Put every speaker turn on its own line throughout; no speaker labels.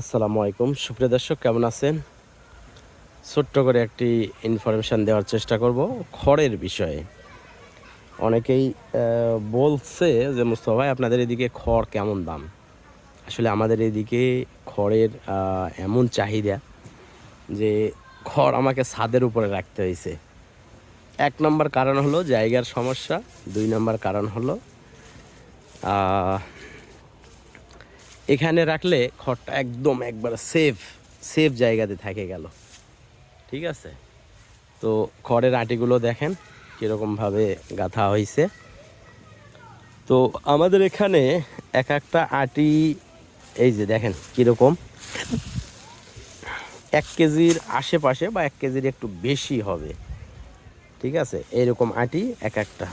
আসসালামু আলাইকুম। সুপ্রিয় দর্শক, কেমন আছেন? ছোট্ট করে একটি ইনফরমেশান দেওয়ার চেষ্টা করব খড়ের বিষয়ে। অনেকেই বলছে যে, মুস্তফা ভাই, আপনাদের এদিকে খড় কেমন দাম? আসলে আমাদের এদিকে খড়ের এমন চাহিদা যে, খড় আমাকে ছাদের উপরে রাখতে হয়েছে এক নম্বর কারণ হলো জায়গার সমস্যা, দুই নম্বর কারণ হলো এখানে রাখলে খড়টা একদম একবার সেফ সেফ জায়গাতে থাকে গেল। ঠিক আছে? তো খড়ের আটিগুলো দেখেন, কীরকমভাবে গাঁথা হয়েছে তো আমাদের এখানে এক একটা আটি, এই যে দেখেন কীরকম। এক কেজির আশেপাশে বা এক কেজির একটু বেশি হবে। ঠিক আছে? এইরকম আটি এক একটা।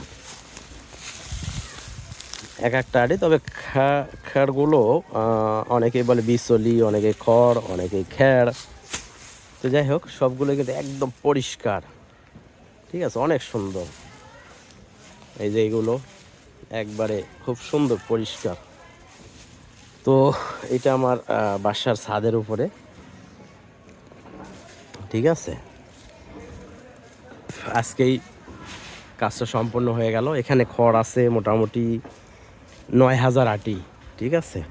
এক একটা আটি, তবে খা- খেরগুলো আহ, অনেকেই বলে বিচলি অনেকে খড় অনেকে খ্যাড় তো যাই হোক সবগুলো কিন্তু একদম পরিষ্কার। ঠিক আছে অনেক সুন্দর। এই যে এগুলো একবারে খুব সুন্দর পরিষ্কার। তো এটা আমার বাসার ছাদের উপরে। ঠিক আছে? আজকেই কাজটা সম্পূর্ণ হয়ে গেল। এখানে খড় আছে মোটামুটি নয় হাজার আটি। ঠিক আছে?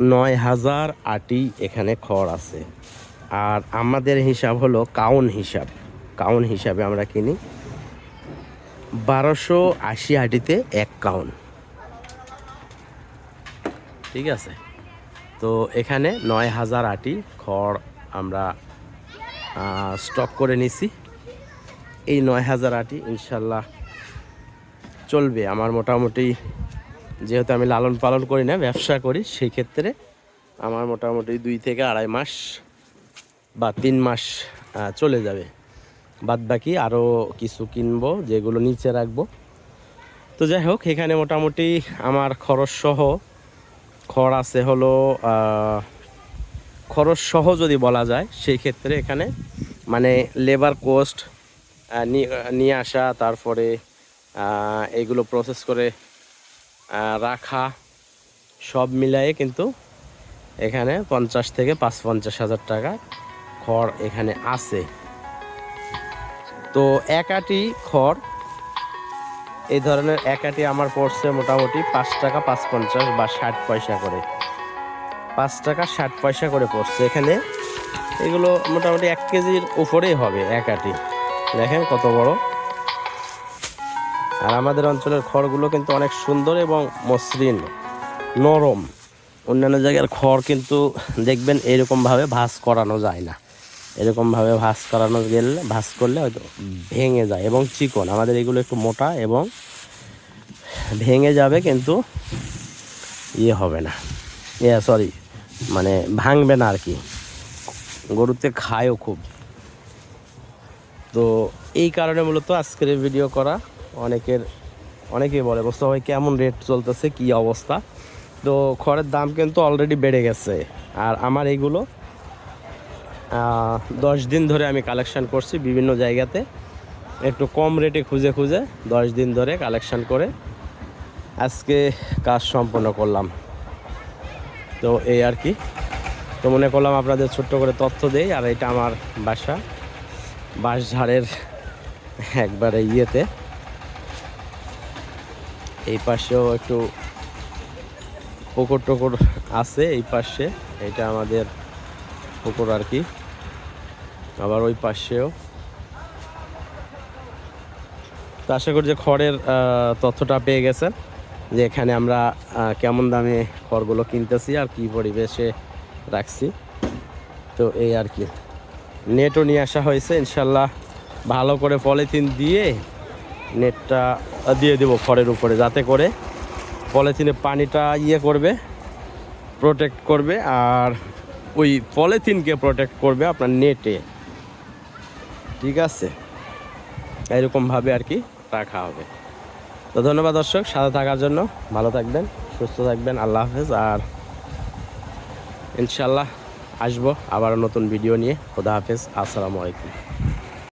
নয় হাজার আটি এখানে খড় আছে। আর আমাদের হিসাব হলো কাউন হিসাব। কাউন হিসাবে আমরা কিনি। বারোশো আশি আটিতে এক কাউন। ঠিক আছে? তো এখানে নয় হাজার আটি খড় আমরা স্টক করে নিছি। এই নয় হাজার আটি ইনশাল্লাহ চলবে। আমার মোটামুটি যেহেতু আমি লালন পালন করি না, ব্যবসা করি সেই ক্ষেত্রে আমার মোটামুটি দুই থেকে আড়াই মাস বা তিন মাস চলে যাবে। বাদ বাকি আরও কিছু কিনবো, যেগুলো নিচে রাখব। তো যাই হোক, এখানে মোটামুটি আমার খরচ সহ, খড় আছে হলো খরচ সহ যদি বলা যায় সেই ক্ষেত্রে এখানে মানে লেবার কোস্ট নিয়ে আসা, তারপরে এগুলো প্রসেস করে রাখা, সব মিলায়ে কিন্তু এখানে পঞ্চাশ থেকে পাঁচ পঞ্চাশ হাজার টাকা খড় এখানে আছে। তো এক আটি খড়, এই ধরনের এক আটি আমার পড়ছে মোটামুটি পাঁচ টাকা পাঁচ পঞ্চাশ বা ষাট পয়সা করে। পাঁচ টাকা ষাট পয়সা করে পড়ছে এখানে। এগুলো মোটামুটি এক কেজির উপরেই হবে এক আটি। দেখেন কত বড়। আর আমাদের অঞ্চলের খড়গুলো কিন্তু অনেক সুন্দর এবং মসৃণ, নরম। অন্যান্য জায়গার খড় কিন্তু দেখবেন এরকমভাবে ভাঁজ করানো যায় না। এরকমভাবে ভাঁজ করানো গেলে, ভাঁজ করলে হয়তো ভেঙে যায় এবং চিকন। আমাদের এগুলো একটু মোটা এবং ভেঙে যাবে কিন্তু ইয়ে হবে না। ইয়ে সরি মানে ভাঙবে না আর কি গরুতে খায়ও খুব। তো এই কারণে মূলত আজকের ভিডিও করা। অনেকের, অনেকেই বলে, মোস্তফা ভাই, কেমন রেট চলতেছে? কি অবস্থা? তো খড়ের দাম কিন্তু অলরেডি বেড়ে গেছে। আর আমার এইগুলো দশ দিন ধরে আমি কালেকশন করছি বিভিন্ন জায়গাতে। একটু কম রেটে খুঁজে খুঁজে দশ দিন ধরে কালেকশন করে আজকে কাজ সম্পন্ন করলাম। তো এই আর কি। তো মনে করলাম আপনাদের ছোট্ট করে তথ্য দেই, আর এটা আমার বাসা, বাঁশঝাড়ের একবারে ইয়েতে। এই পাশেও একটু পুকুর টুকুর আছে এই পাশে। এটা আমাদের পুকুর আর কি। আবার ওই পাশেও। তো আশা করি যে খড়ের তথ্যটা পেয়ে গেছেন যে এখানে আমরা কেমন দামে খড়গুলো কিনতেছি আর কি পরিবেশে রাখছি। তো এই আর কি। নেটও নিয়ে আসা হয়েছে, ইনশাল্লাহ ভালো করে পলিথিন দিয়ে নেটটা দিয়ে দেবো খড়ের উপরে, যাতে করে পলিথিনে পানিটা ইয়ে করবে প্রোটেক্ট করবে, আর ওই পলিথিনকে প্রোটেক্ট করবে আপনার নেটে। ঠিক আছে? এরকমভাবে আর কি রাখা হবে। তো ধন্যবাদ দর্শক, সাথে থাকার জন্য ভালো থাকবেন, সুস্থ থাকবেন, আল্লাহ হাফেজ, আর ইনশাল্লাহ আসব আবার নতুন ভিডিও নিয়ে। খোদা হাফেজ, আসসালামু আলাইকুম।